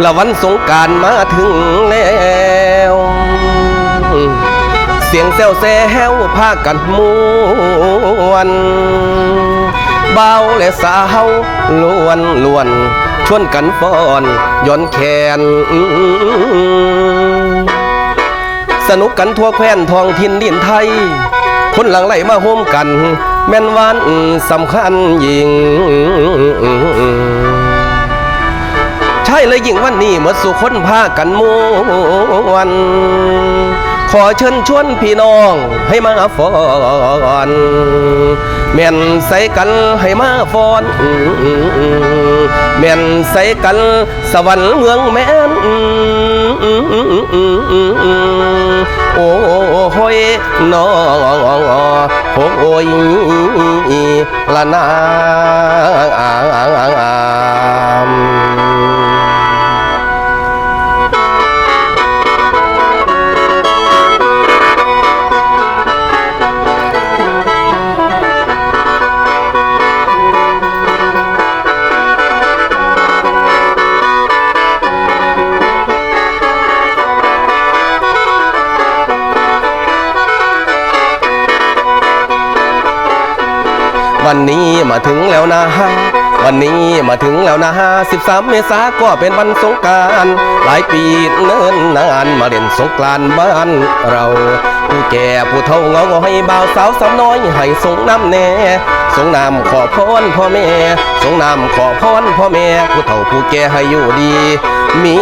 ละวันสงการมาถึงแล้วเสียงแซวแซวพากันมวนเบาและสาวล้วนล้วนชวนกันฟ้อนย้อนแขน สนุกกันทั่วแคว้นทองทินดินไทย คนหลังไหลมาโฮมกัน แม่นวันสำคัญยิ่ง ใช่เลยยิ่งวันนี้เมื่อสู่คนพากันมวนขอเชิญชวนพี่น้องให้มาฟอนแม่นใส่กันให้มาฟอนแม่นใส่กันสวรรค์เมืองแม่นโอ้โหยน้องโอ้ยละนาม วันนี้มาถึงแล้วนะฮะวันนี้มาถึงแล้วนะฮะ13 เมษาก็เป็นวันสงกรารหลายปีเนิ่นนานมาเล่นสงกรานต์บ้านเรา ผู้แก่ผู้เฒ่าเงาให้บ่าวสาวสาวน้อยให้สงน้ำแน่สงน้ำขอพรพ่อแม่สงน้ำขอพรพ่อแม่ผู้เฒ่าผู้แก่ให้อยู่ดี มี